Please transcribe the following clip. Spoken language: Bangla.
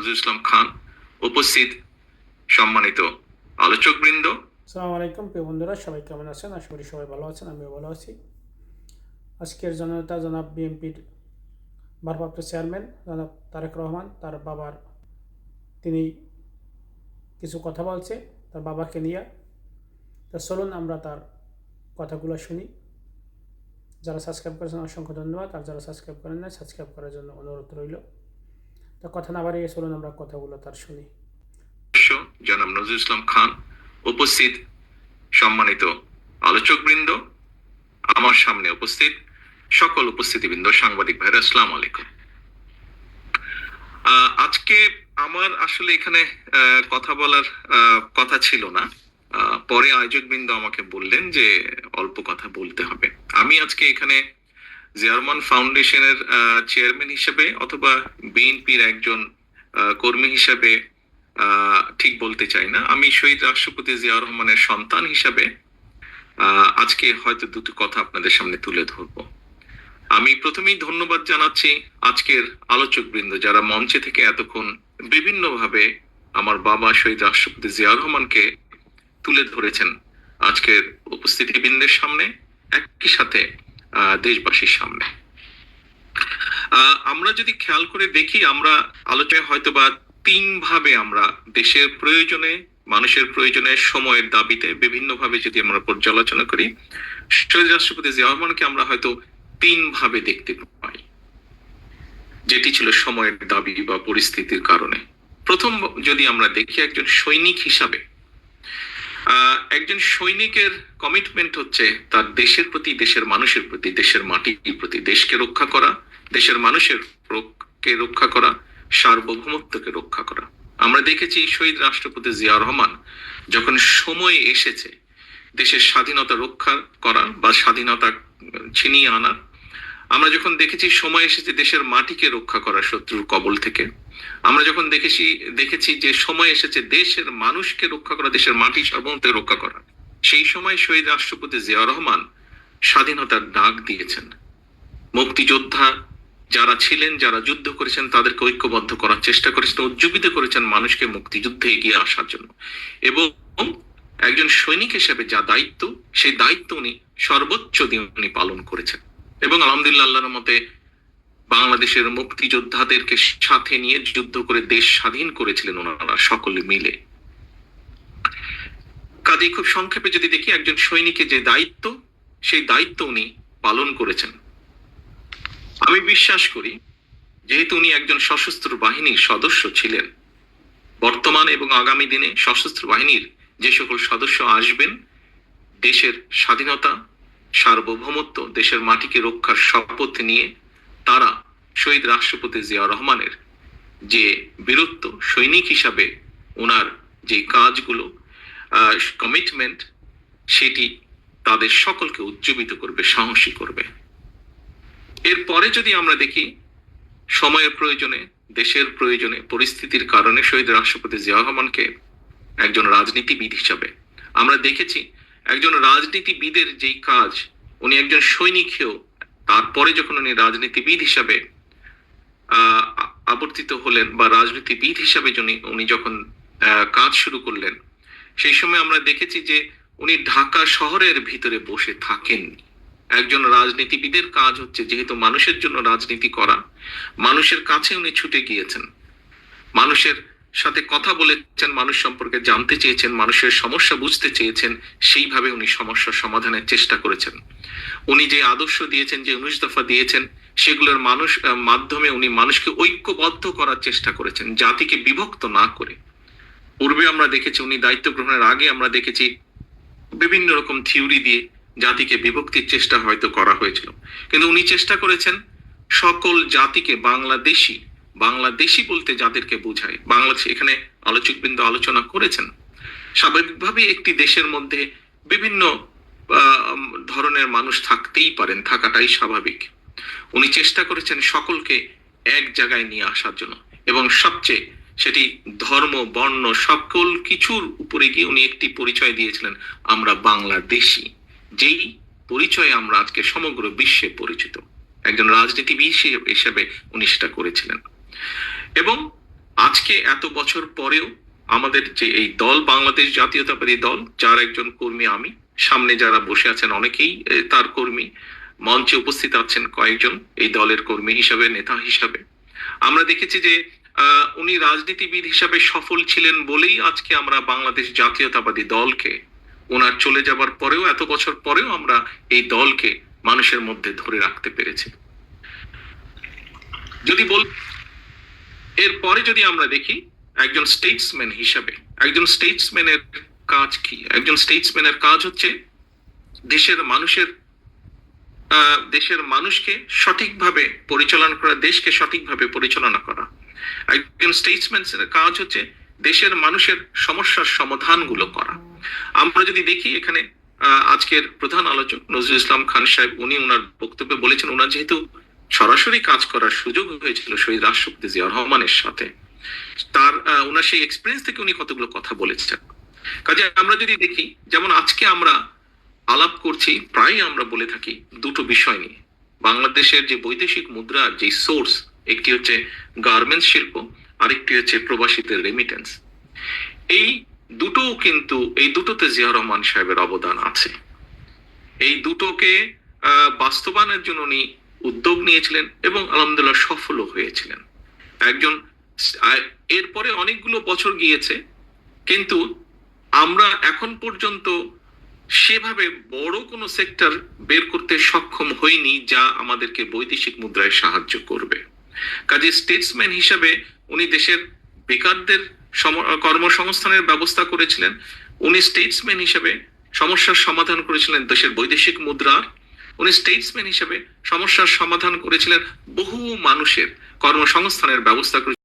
নজরুল ইসলাম খান উপস্থিত সম্মানিত আলোচকবৃন্দ। আসসালামু আলাইকুম, প্রিয় বন্ধুরা, সবাই কেমন আছেন? আশা করি সবাই ভালো আছেন, আমিও ভালো আছি। আজকের জনতা জনাব বিএনপির ভারপ্রাপ্ত চেয়ারম্যান জনাব তারেক রহমান, তার বাবার, তিনি কিছু কথা বলছে, তার বাবাকে নিয়ে। তা চলুন আমরা তার কথাগুলো শুনি। যারা সাবস্ক্রাইব করেছেন, অসংখ্য ধন্যবাদ। আর যারা সাবস্ক্রাইব করেন না সাবস্ক্রাইব করার জন্য অনুরোধ রইল। তা কথা না বাড়িয়ে চলুন আমরা কথাগুলো তার শুনি। জনাব নজরুল ইসলাম খান উপস্থিত সম্মানিত আমার সামনে উপস্থিত সকল সাংবাদিক ভাইরা, আসসালামু আলাইকুম। আজকে আমার আসলে এখানে কথা বলার কথা ছিল না। পরে আয়োজকবৃন্দ আমাকে বললেন যে অল্প কথা বলতে হবে। আমি আজকে এখানে জিয়ারমান ফাউন্ডেশনের চেয়ারম্যান হিসেবে অথবা বিএনপির একজন কর্মী হিসেবে ঠিক বলতে চাই না। আমি শহীদ রাষ্ট্রপতি জিয়াউর রহমানের সন্তান হিসাবে আজকে হয়তো দুটো কথা আপনাদের সামনে তুলে ধরবো। আমি প্রথমেই ধন্যবাদ জানাচ্ছি আজকের আলোচক বৃন্দ যারা মঞ্চে থেকে এতক্ষণ বিভিন্নভাবে আমার বাবা শহীদ রাষ্ট্রপতি জিয়াউর রহমানকে তুলে ধরেছেন আজকের উপস্থিতিবৃন্দের সামনে। একই সাথে দেশবাসীর সামনে। আমরা যদি খেয়াল করে দেখি, আমরা আলোচনায় হয়তো বা তিন ভাবে আমরা দেশের প্রয়োজনে, মানুষের প্রয়োজনে সময়ের দাবিতে বিভিন্ন ভাবে যদি আমরা পর্যালোচনা করি রাষ্ট্রপতি জিয়া রহমানকে আমরা হয়তো তিন ভাবে দেখতে পাই। যেটি ছিল সময়ের দাবি বা পরিস্থিতির কারণে। প্রথম যদি আমরা দেখি একজন সৈনিক হিসাবে একজন সৈনিকের কমিটমেন্ট হচ্ছে তার দেশের প্রতি, দেশের মানুষের প্রতি, দেশের মাটির প্রতি, দেশকে রক্ষা করা, দেশের মানুষের কে রক্ষা করা, সার্বভৌমত্বকে রক্ষা করা। আমরা দেখেছি শহীদ রাষ্ট্রপতি জিয়া রহমান যখন সময় এসেছে দেশের স্বাধীনতা রক্ষা করা বা স্বাধীনতা ছিনিয়ে আনার আমরা যখন দেখেছি সময় এসেছে দেশের মাটিকে রক্ষা করা শত্রুর কবল থেকে, আমরা যখন দেখেছি দেখেছি যে সময় এসেছে দেশের মানুষকে রক্ষা করা, দেশের মাটি সার্বভৌমত্বকে রক্ষা করা, সেই সময় শহীদ রাষ্ট্রপতি জিয়া রহমান স্বাধীনতার ডাক দিয়েছেন। মুক্তিযোদ্ধা যারা ছিলেন, যারা যুদ্ধ করেছেন, তাদেরকে ঐক্যবদ্ধ করার চেষ্টা করেছেন, উজ্জীবিত করেছেন মানুষকে মুক্তিযুদ্ধে এগিয়ে আসার জন্য। এবং একজন সৈনিক হিসেবে যা দায়িত্ব, সেই দায়িত্ব উনি সর্বোচ্চ দিয়ে উনি পালন করেছেন। এবং আলহামদুলিল্লাহ আল্লাহর মতে বাংলাদেশের মুক্তিযোদ্ধাদেরকে সাথে নিয়ে যুদ্ধ করে দেশ স্বাধীন করেছিলেন ওনারা সকলে মিলে। কাজেই খুব সংক্ষেপে যদি দেখি, একজন সৈনিকের যে দায়িত্ব, সেই দায়িত্ব উনি পালন করেছেন। আমি বিশ্বাস করি, যেহেতু উনি একজন সশস্ত্র বাহিনীর সদস্য ছিলেন, বর্তমান এবং আগামী দিনে সশস্ত্র বাহিনীর যে সকল সদস্য আসবেন, দেশের স্বাধীনতা সার্বভৌমত্ব দেশের মাটিকে রক্ষার শপথ নিয়ে তারা শহীদ রাষ্ট্রপতি জিয়া রহমানের যে বীরত্ব সৈনিক হিসাবে ওনার যে কাজগুলো কমিটমেন্ট সেটি তাদের সকলকে উজ্জীবিত করবে, সাহসী করবে। এরপরে যদি আমরা দেখি, সময়ের প্রয়োজনে, দেশের প্রয়োজনে, পরিস্থিতির কারণে শহীদ রাষ্ট্রপতি জিয়া রহমানকে একজন রাজনীতিবিদ হিসাবে আমরা দেখেছি একজন রাজনীতিবিদের যেই কাজ, উনি একজন সৈনিক হয়েও তারপরে যখন উনি রাজনীতিবিদ হিসাবে আবর্তিত হলেন বা রাজনীতিবিদ হিসাবে উনি যখন কাজ শুরু করলেন, সেই সময় আমরা দেখেছি যে উনি ঢাকা শহরের ভিতরে বসে থাকেন। একজন রাজনীতিবিদের কাজ হচ্ছে যেহেতু মানুষের জন্য রাজনীতি করা, মানুষের কাছে উনি ছুটে গিয়েছেন। মানুষের সাথে কথা বলেছেন, মানুষ সম্পর্কে জানতে চেয়েছেন, মানুষের সমস্যা বুঝতে চেয়েছেন, সেইভাবে উনি সমস্যা সমাধানের চেষ্টা করেছেন। উনি যে আদর্শ দিয়েছেন, যে উনিশ দফা দিয়েছেন, সেগুলোর মানুষ মাধ্যমে উনি মানুষকে ঐক্যবদ্ধ করার চেষ্টা করেছেন, জাতিকে বিভক্ত না করে। পূর্বে আমরা দেখেছি, উনি দায়িত্ব গ্রহণের আগে আমরা দেখেছি, বিভিন্ন রকম থিওরি দিয়ে জাতিকে বিভক্তির চেষ্টা হয়তো করা হয়েছিল। কিন্তু উনি চেষ্টা করেছেন, সকল জাতিকে, বাংলাদেশি বাংলাদেশি বলতে যাদেরকে বোঝায়, বাংলাদেশ এখানে আলোচকবৃন্দ আলোচনা করেছেন, স্বাভাবিকভাবেই একটি দেশের মধ্যে বিভিন্ন ধরনের মানুষ থাকতেই পারেন, থাকাটাই স্বাভাবিক। উনি চেষ্টা করেছেন সকলকে এক জায়গায় নিয়ে আসার জন্য এবং সবচেয়ে সেটি ধর্ম, বর্ণ, সকল কিছুর উপরে গিয়ে উনি একটি পরিচয় দিয়েছিলেন, আমরা বাংলাদেশি। যেই পরিচয়ে আমরা আজকে সমগ্র বিশ্বে পরিচিত। একজন রাজনীতিবিদ হিসেবে উনি সেটা করেছিলেন। এবং আজকে এত বছর পরেও আমাদের যে এই দল, বাংলাদেশ জাতীয়তাবাদী দল, যার একজন কর্মী আমি, সামনে যারা বসে আছেন অনেকেই তার কর্মী মঞ্চে উপস্থিত আছেন কয়েকজন এই দলের কর্মী হিসাবে, নেতা হিসাবে। আমরা দেখেছি যে উনি রাজনীতিবিদ হিসাবে সফল ছিলেন বলেই আজকে আমরা বাংলাদেশ জাতীয়তাবাদী দলকে ওনার চলে যাবার পরেও, এত বছর পরেও আমরা এই দলকে মানুষের মধ্যে ধরে রাখতে পেরেছি। যদি বল এরপরে যদি আমরা দেখি, একজন স্টেটসম্যান হিসাবে, একজন স্টেটসম্যানের কাজ কি? একজন স্টেটসম্যানের কাজ হচ্ছে দেশের মানুষের দেশের মানুষকে সঠিকভাবে পরিচালনা করা, দেশকে সঠিকভাবে পরিচালনা করা। একজন স্টেটসম্যানের কাজ হচ্ছে দেশের মানুষের সমস্যার সমাধানগুলো করা। আমরা যদি দেখি এখানে আজকের প্রধান আলোচক নজরুল ইসলাম খান সাহেব, উনি ওনার বক্তব্যে বলেছেন ওনার যেহেতু সরাসরি কাজ করার সুযোগ হয়েছিল শহীদ রাষ্ট্রপতি জিয়া রহমানের সাথে। তার ওনার সেই এক্সপিরিয়েন্স থেকে উনি কতগুলো কথা বলেছেন। কাজে আমরা যদি দেখি, যেমন আজকে আমরা আলাপ করছি প্রায় আমরা বলে থাকি দুটো বিষয় নিয়ে। বাংলাদেশের যে বৈদেশিক মুদ্রার যে সোর্স একটি হচ্ছে গার্মেন্টস শিল্প, আরেকটি হচ্ছে প্রবাসীদের রেমিটেন্স এই দুটো কিন্তু, এই দুটোতে জিয়া রহমান সাহেবের অবদান আছে। এই দুটোকে বাস্তবায়নের জন্য উনি উদ্যোগ নিয়েছিলেন এবং আলহামদুলিল্লাহ সফলও হয়েছিলেন। একজন এরপরে অনেকগুলো বছর গিয়েছে, কিন্তু আমরা এখন পর্যন্ত সেভাবে বড় কোনো সেক্টর বের করতে সক্ষম হইনি যা আমাদেরকে বৈদেশিক মুদ্রায় সাহায্য করবে। কাজে স্টেটসম্যান হিসাবে উনি দেশের বেকারদের কর্মসংস্থানের ব্যবস্থা করেছিলেন। উনি স্টেটসম্যান হিসেবে সমস্যার সমাধান করেছিলেন দেশের বৈদেশিক মুদ্রার উনি স্টেটসম্যান হিসেবে সমস্যার সমাধান করেছিলেন বহু মানুষের কর্মসংস্থানের ব্যবস্থা করে